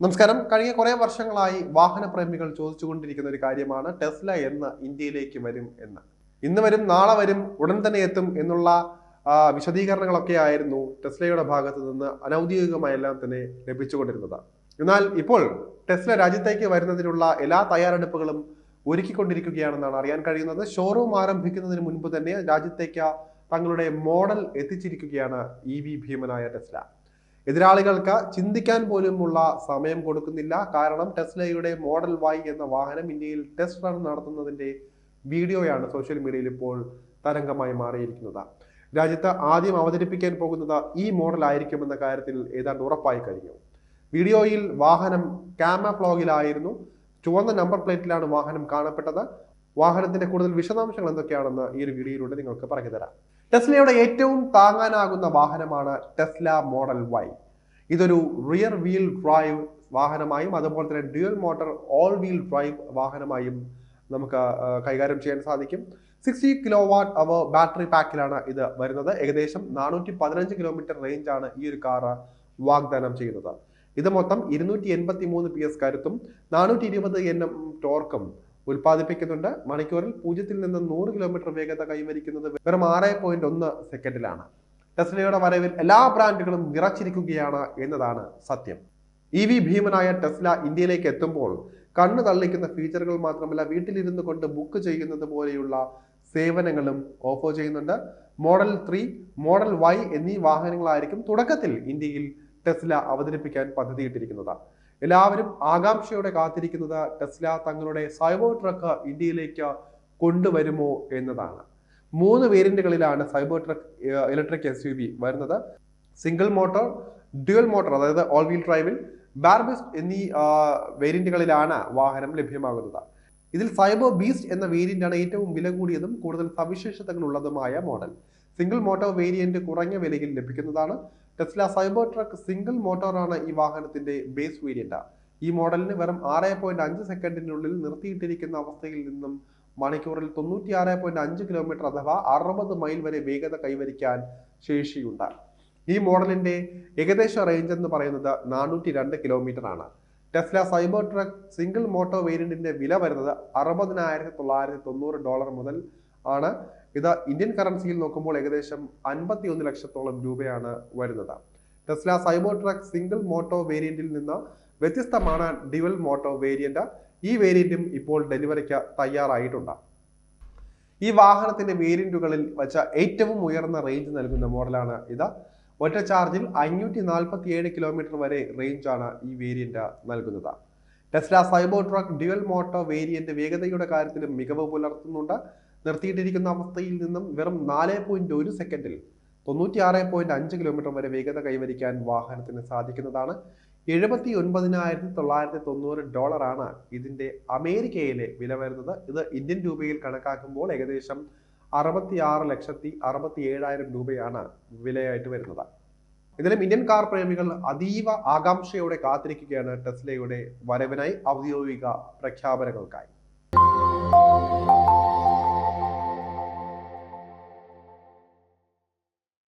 നമസ്കാരം. കഴിഞ്ഞ കുറേ വർഷങ്ങളായി വാഹന പ്രേമികൾ ചോദിച്ചുകൊണ്ടിരിക്കുന്ന ഒരു കാര്യമാണ് ടെസ്ല എന്ന് ഇന്ത്യയിലേക്ക് വരും എന്ന്. ഇന്ന് വരും നാളെ വരും ഉടൻ തന്നെ എത്തും എന്നുള്ള വിശദീകരണങ്ങളൊക്കെ ആയിരുന്നു ടെസ്ലയുടെ ഭാഗത്ത് നിന്ന് അനൗദ്യോഗികമായെല്ലാം തന്നെ ലഭിച്ചുകൊണ്ടിരുന്നത് എന്നാൽ ഇപ്പോൾ ടെസ്ല രാജ്യത്തേക്ക് വരുന്നതിനുള്ള എല്ലാ തയ്യാറെടുപ്പുകളും ഒരുക്കിക്കൊണ്ടിരിക്കുകയാണെന്നാണ് അറിയാൻ കഴിയുന്നത്. ഷോറൂം ആരംഭിക്കുന്നതിന് മുൻപ് തന്നെ രാജ്യത്തേക്ക് തങ്ങളുടെ മോഡൽ എത്തിച്ചിരിക്കുകയാണ് ഇ വി ഭീമനായ ടെസ്ല. എതിരാളികൾക്ക് ചിന്തിക്കാൻ പോലുമുള്ള സമയം കൊടുക്കുന്നില്ല. കാരണം ടെസ്ലയുടെ മോഡൽ വൈ എന്ന വാഹനം ഇന്ത്യയിൽ ടെസ്റ്റ് റൺ നടത്തുന്നതിന്റെ വീഡിയോയാണ് സോഷ്യൽ മീഡിയയിൽ ഇപ്പോൾ തരംഗമായി മാറിയിരിക്കുന്നത്. രാജ്യത്ത് ആദ്യം അവതരിപ്പിക്കാൻ പോകുന്നത് ഈ മോഡൽ ആയിരിക്കുമെന്ന കാര്യത്തിൽ ഏതാണ്ട് ഉറപ്പായി കഴിഞ്ഞു. വീഡിയോയിൽ വാഹനം ക്യാമഫ്ലോഗിലായിരുന്നു ചുവന്ന നമ്പർ പ്ലേറ്റിലാണ് വാഹനം കാണപ്പെട്ടത്. വാഹനത്തിന്റെ കൂടുതൽ വിശദാംശങ്ങൾ എന്തൊക്കെയാണെന്ന് ഈ ഒരു വീഡിയോയിലൂടെ നിങ്ങൾക്ക് പറഞ്ഞു തരാം ടെസ്ലയുടെ ഏറ്റവും താങ്ങാനാകുന്ന വാഹനമാണ് ടെസ്ല മോഡൽ വൈ. ഇതൊരു റിയർ വീൽ ഡ്രൈവ് വാഹനമായും അതുപോലെ തന്നെ dual motor all wheel drive വാഹനമായും നമുക്ക് കൈകാര്യം ചെയ്യാൻ സാധിക്കും. Sixty kilowatt hour battery പാക്കിലാണ് ഇത് വരുന്നത്. ഏകദേശം നാനൂറ്റി പതിനഞ്ച് കിലോമീറ്റർ റേഞ്ച് ആണ് ഈ ഒരു കാർ വാഗ്ദാനം ചെയ്യുന്നത്. ഇത് മൊത്തം ഇരുന്നൂറ്റി എൺപത്തി മൂന്ന് പി എസ് കരുത്തും നാനൂറ്റി ഇരുപത് എൻ എം ടോർക്കും ഉൽപ്പാദിപ്പിക്കുന്നുണ്ട്. മണിക്കൂറിൽ പൂജ്യത്തിൽ നിന്ന് നൂറ് കിലോമീറ്റർ വേഗത കൈവരിക്കുന്നത് വെറും ആറ് പോയിന്റ് ഒന്ന് സെക്കൻഡിലാണ്. ടെസ്ലയുടെ വരവിൽ എല്ലാ ബ്രാൻഡുകളും നിറച്ചിരിക്കുകയാണ് എന്നതാണ് സത്യം. ഇ വി ഭീമനായ ടെസ്ല ഇന്ത്യയിലേക്ക് എത്തുമ്പോൾ കണ്ണു തള്ളിക്കുന്ന ഫീച്ചറുകൾ മാത്രമല്ല വീട്ടിലിരുന്നു കൊണ്ട് ബുക്ക് ചെയ്യുന്നത് പോലെയുള്ള സേവനങ്ങളും ഓഫർ ചെയ്യുന്നുണ്ട്. മോഡൽ ത്രീ മോഡൽ വൈ എന്നീ വാഹനങ്ങളായിരിക്കും തുടക്കത്തിൽ ഇന്ത്യയിൽ ടെസ്ല അവതരിപ്പിക്കാൻ പദ്ധതിയിട്ടിരിക്കുന്നത്. എല്ലാവരും ആകാംക്ഷയോടെ കാത്തിരിക്കുന്നത് ടെസ്ല തങ്ങളുടെ സൈബർ ട്രക്ക് ഇന്ത്യയിലേക്ക് കൊണ്ടുവരുമോ എന്നതാണ്. മൂന്ന് വേരിയന്റുകളിലാണ് Cybertruck electric S U V വരുന്നത്. സിംഗിൾ മോട്ടോർ ഡ്യുവൽ മോട്ടോർ അതായത് ഓൾ വീൽ ഡ്രൈവിൽ ബാർബിസ്റ്റ് എന്നീ വേരിയന്റുകളിലാണ് വാഹനം ലഭ്യമാകുന്നത്. ഇതിൽ സൈബർ ബീസ്റ്റ് എന്ന വേരിയന്റാണ് ഏറ്റവും വില കൂടിയതും കൂടുതൽ സവിശേഷതകളുള്ളതുമായ മോഡൽ. സിംഗിൾ മോട്ടോർ വേരിയന്റ് കുറഞ്ഞ വിലയിൽ ലഭിക്കുന്നതാണ്. ടെസ്ല സൈബർ ട്രക്ക് സിംഗിൾ മോട്ടോറാണ് ഈ വാഹനത്തിന്റെ ബേസ് വേരിയന്റ്. ഈ മോഡലിന് വെറും ആറ് പോയിന്റ് അഞ്ച് സെക്കൻഡിനുള്ളിൽ നിർത്തിയിട്ടിരിക്കുന്ന അവസ്ഥയിൽ നിന്നും മണിക്കൂറിൽ തൊണ്ണൂറ്റി ആറ് പോയിന്റ് അഞ്ച് കിലോമീറ്റർ അഥവാ അറുപത് മൈൽ വരെ വേഗത കൈവരിക്കാൻ ശേഷിയുണ്ട്. ഈ മോഡലിന്റെ ഏകദേശ റേഞ്ച് എന്ന് പറയുന്നത് നാനൂറ്റി രണ്ട് കിലോമീറ്റർ ആണ്. Tesla Cybertruck single motor വേരിയന്റിന്റെ വില വരുന്നത് അറുപതിനായിരത്തി തൊള്ളായിരത്തി തൊണ്ണൂറ് ഡോളർ മുതൽ ആണ്. ഇത് ഇന്ത്യൻ കറൻസിയിൽ നോക്കുമ്പോൾ ഏകദേശം അൻപത്തി ഒന്ന് ലക്ഷത്തോളം രൂപയാണ് വരുന്നത്. Tesla Cybertruck single motor വേരിയന്റിൽ നിന്ന് വ്യത്യസ്തമാണ് ഡിവൽ മോട്ടോ വേരിയന്റ്. ഈ വേരിയന്റും ഇപ്പോൾ ഡെലിവറിക്ക് തയ്യാറായിട്ടുണ്ട്. ഈ വാഹനത്തിന്റെ വേരിയന്റുകളിൽ വെച്ച ഏറ്റവും ഉയർന്ന റേഞ്ച് നൽകുന്ന മോഡലാണ് ഇത്. ഒറ്റ ചാർജിൽ അഞ്ഞൂറ്റി നാൽപ്പത്തി ഏഴ് കിലോമീറ്റർ വരെ റേഞ്ചാണ് ഈ വേരിയന്റ് നൽകുന്നത്. Tesla Cybertruck dual motor variant വേഗതയുടെ കാര്യത്തിലും മികവ് പുലർത്തുന്നുണ്ട്. നിർത്തിയിട്ടിരിക്കുന്ന അവസ്ഥയിൽ നിന്നും വെറും നാല് പോയിന്റ് ഒരു സെക്കൻഡിൽ തൊണ്ണൂറ്റി ആറ് പോയിന്റ് അഞ്ച് കിലോമീറ്റർ വരെ വേഗത കൈവരിക്കാൻ വാഹനത്തിന് സാധിക്കുന്നതാണ്. എഴുപത്തി ഒൻപതിനായിരത്തി തൊള്ളായിരത്തി തൊണ്ണൂറ് ഡോളറാണ് ഇതിന്റെ അമേരിക്കയിലെ വില വരുന്നത്. ഇത് ഇന്ത്യൻ രൂപയിൽ കണക്കാക്കുമ്പോൾ ഏകദേശം അറുപത്തി ആറ് ലക്ഷത്തി അറുപത്തി ഏഴായിരം രൂപയാണ് വിലയായിട്ട് വരുന്നത്. ഇതിലും ഇന്ത്യൻ കാർ പ്രേമികൾ അതീവ ആകാംക്ഷയോടെ കാത്തിരിക്കുകയാണ് ടെസ്ലയുടെ വരവിനായി ഔദ്യോഗിക പ്രഖ്യാപനങ്ങൾക്കായി.